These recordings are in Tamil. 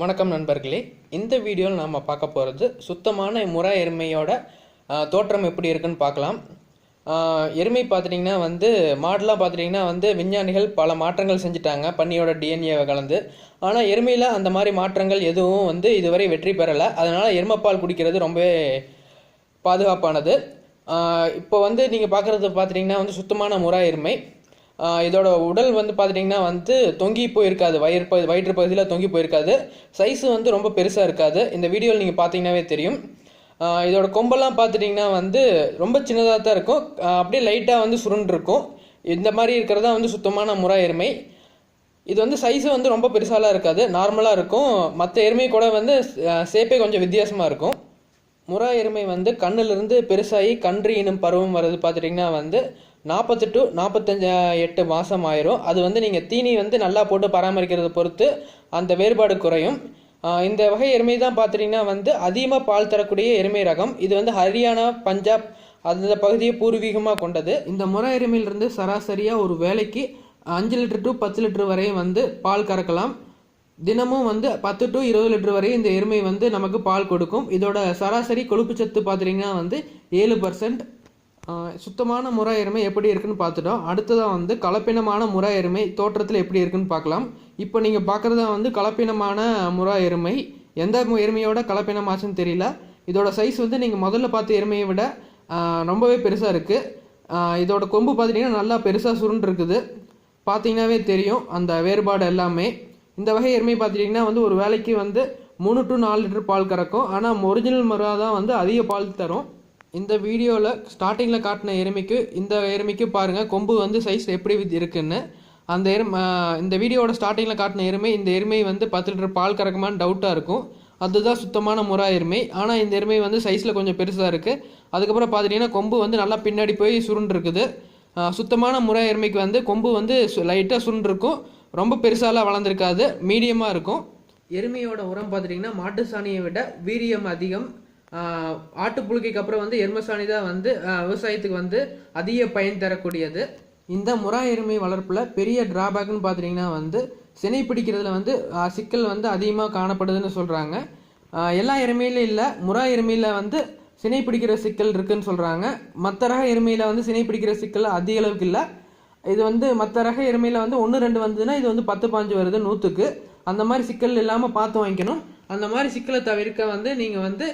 வணக்கம் நண்பர்களே. இந்த வீடியோவில் நாம் பார்க்க போகிறது சுத்தமான முறை எருமையோட தோற்றம் எப்படி இருக்குன்னு பார்க்கலாம். எருமை பார்த்துட்டிங்கன்னா வந்து மாடெலாம் பார்த்துட்டிங்கன்னா வந்து விஞ்ஞானிகள் பல மாற்றங்கள் செஞ்சுட்டாங்க பன்னியோட டிஎன்ஏவை கலந்து. ஆனால் எருமையில் அந்த மாதிரி மாற்றங்கள் எதுவும் வந்து இதுவரை வெற்றி பெறலை. அதனால் எருமைப்பால் குடிக்கிறது ரொம்பவே பாதுகாப்பானது. இப்போ வந்து நீங்கள் பார்க்குறது பார்த்துட்டிங்கன்னா வந்து சுத்தமான முறா எருமை. இதோட உடல் வந்து பார்த்துட்டிங்கன்னா வந்து தொங்கி போயிருக்காது. வயிறு பகு வயிற்று பகுதியில் தொங்கி போயிருக்காது. சைஸு வந்து ரொம்ப பெருசாக இருக்காது. இந்த வீடியோவில் நீங்கள் பார்த்தீங்கன்னாவே தெரியும். இதோட கொம்பெல்லாம் பார்த்துட்டிங்கன்னா வந்து ரொம்ப சின்னதாக தான் இருக்கும். அப்படியே லைட்டாக வந்து சுருண்டிருக்கும். இந்த மாதிரி இருக்கிறதா வந்து சுத்தமான முறா எருமை. இது வந்து சைஸு வந்து ரொம்ப பெருசாலாம் இருக்காது. நார்மலாக இருக்கும். மற்ற எருமை கூட வந்து சேப்பே கொஞ்சம் வித்தியாசமாக இருக்கும். முறா எருமை வந்து கண்ணிலிருந்து பெருசாகி கன்று இனம் பருவம் வர்றது பார்த்துட்டிங்கன்னா வந்து நாற்பத்தி டு நாற்பத்தஞ்சு எட்டு மாதம் ஆயிரும். அது வந்து நீங்கள் தீனி வந்து நல்லா போட்டு பராமரிக்கிறத பொறுத்து அந்த வேறுபாடு குறையும். இந்த வகை எருமை தான் பார்த்துட்டிங்கன்னா வந்து அதிகமாக பால் தரக்கூடிய எருமை ரகம். இது வந்து ஹரியானா பஞ்சாப் அந்த பகுதியை பூர்வீகமாக கொண்டது. இந்த முறை எருமையிலிருந்து சராசரியாக ஒரு வேலைக்கு அஞ்சு லிட்டர் டு பத்து லிட்டர் வரையும் வந்து பால் கறக்கலாம். தினமும் வந்து பத்து டு இருபது லிட்டர் வரை இந்த எருமை வந்து நமக்கு பால் கொடுக்கும். இதோட சராசரி கொழுப்பு சத்து பார்த்தீங்கன்னா வந்து ஏழு பர்சன்ட் சுத்தமான முறை எருமை எப்படி இருக்குன்னு பார்த்துட்டோம். அடுத்ததாக வந்து கலப்பினமான முறை எருமை தோற்றத்தில் எப்படி இருக்குன்னு பார்க்கலாம். இப்போ நீங்கள் பார்க்குறதா வந்து கலப்பினமான முறை எருமை. எந்த எருமையோட கலப்பினமாச்சுன்னு தெரியல. இதோட சைஸ் வந்து நீங்கள் முதல்ல பார்த்த எருமையை விட ரொம்பவே பெருசாக இருக்குது இதோட கொம்பு பார்த்தீங்கன்னா நல்லா பெருசாக சுருண்டு இருக்குது. பார்த்தீங்கன்னாவே தெரியும் அந்த வேறுபாடு எல்லாமே. இந்த வகை எருமை பார்த்துட்டிங்கன்னா வந்து ஒரு வேலைக்கு வந்து மூணு டு நாலு லிட்டர் பால் கறக்கும். ஆனால் ஒரிஜினல் முறை தான் வந்து அதிக பால் தரும். இந்த வீடியோவில் ஸ்டார்டிங்கில் காட்டின எருமைக்கு இந்த எருமைக்கு பாருங்கள் கொம்பு வந்து சைஸ் எப்படி இருக்குன்னு. அந்த எரும் இந்த வீடியோவோட ஸ்டார்டிங்கில் காட்டின எருமை இந்த எருமை வந்து பத்து லிட்டர் பால் கறக்குமான்னு டவுட்டாக இருக்கும். அதுதான் சுத்தமான முறா எருமை. ஆனால் இந்த எருமை வந்து சைஸில் கொஞ்சம் பெருசாக இருக்குது அதுக்கப்புறம் பார்த்துட்டிங்கன்னா கொம்பு வந்து நல்லா பின்னாடி போய் சுருண்டுருக்குது. சுத்தமான முறை எருமைக்கு வந்து கொம்பு வந்து லைட்டாக சுருண்டிருக்கும். ரொம்ப பெருசாலாம் வளர்ந்துருக்காது. மீடியமாக இருக்கும். எருமையோட உரம் பார்த்துட்டிங்கன்னா மாட்டு சாணியை விட வீரியம் அதிகம். ஆட்டுப்புழுக்கைக்கு அப்புறம் வந்து எருமை சாணி தான் வந்து விவசாயத்துக்கு வந்து அதிக பயன் தரக்கூடியது. இந்த முறா எருமை வளர்ப்பில் பெரிய டிராபேக்னு பார்த்துட்டிங்கன்னா வந்து சினை பிடிக்கிறதுல வந்து சிக்கல் வந்து அதிகமாக காணப்படுதுன்னு சொல்கிறாங்க எல்லா எருமையிலும் இல்லை முறா எருமையில் வந்து சினை பிடிக்கிற சிக்கல் இருக்குதுன்னு சொல்கிறாங்க மற்ற ரக எருமையில் வந்து சினை பிடிக்கிற சிக்கல் அதிக அளவுக்கு இல்லை. இது வந்து மற்ற ரக எருமையில் வந்து ஒன்று ரெண்டு வந்ததுன்னா இது வந்து பத்து பாஞ்சு வருது நூற்றுக்கு அந்த மாதிரி சிக்கல் இல்லாமல் பார்த்து வாங்கிக்கணும். அந்த மாதிரி சிக்கலை தவிர்க்க வந்து நீங்கள் வந்து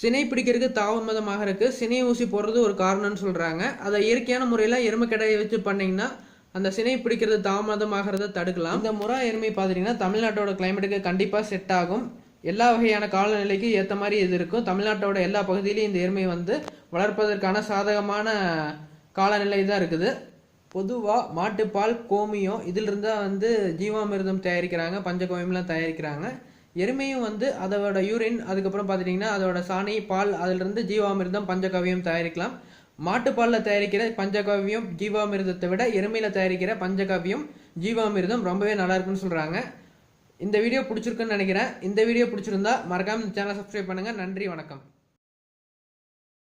சினை பிடிக்கிறதுக்கு தாமதமாக இருக்குது சினை ஊசி போடுறது ஒரு காரணம்னு சொல்கிறாங்க அதை இயற்கையான முறையில் எருமை கடையை வச்சு பண்ணிங்கன்னா அந்த சினை பிடிக்கிறது தாமதமாகிறத தடுக்கலாம். இந்த முறா எருமை பார்த்துட்டிங்கன்னா தமிழ்நாட்டோட கிளைமேட்டுக்கு கண்டிப்பாக செட் ஆகும். எல்லா வகையான காலநிலைக்கு ஏற்ற மாதிரி இது இருக்கும். தமிழ்நாட்டோட எல்லா பகுதியிலையும் இந்த எருமை வந்து வளர்ப்பதற்கான சாதகமான காலநிலை தான் இருக்குது. பொதுவாக மாட்டுப்பால் கோமியம் இதிலிருந்து தான் வந்து ஜீவாமிர்தம் தயாரிக்கிறாங்க பஞ்சகோமியம்லாம் தயாரிக்கிறாங்க. எருமையும் வந்து அதோட யூரின் அதுக்கப்புறம் பார்த்துட்டிங்கன்னா அதோட சாணி பால் அதிலிருந்து ஜீவாமிர்தம் பஞ்சகவியம் தயாரிக்கலாம். மாட்டுப்பாலில் தயாரிக்கிற பஞ்சகவியம் ஜீவாமிர்தத்தை விட எருமையில் தயாரிக்கிற பஞ்சகவியம் ஜீவாமிர்தம் ரொம்பவே நல்லா இருக்குன்னு சொல்கிறாங்க இந்த வீடியோ பிடிச்சிருக்குன்னு நினைக்கிறேன். இந்த வீடியோ பிடிச்சிருந்தா மறக்காம சேனல் சப்ஸ்கிரைப் பண்ணுங்கள் நன்றி வணக்கம்.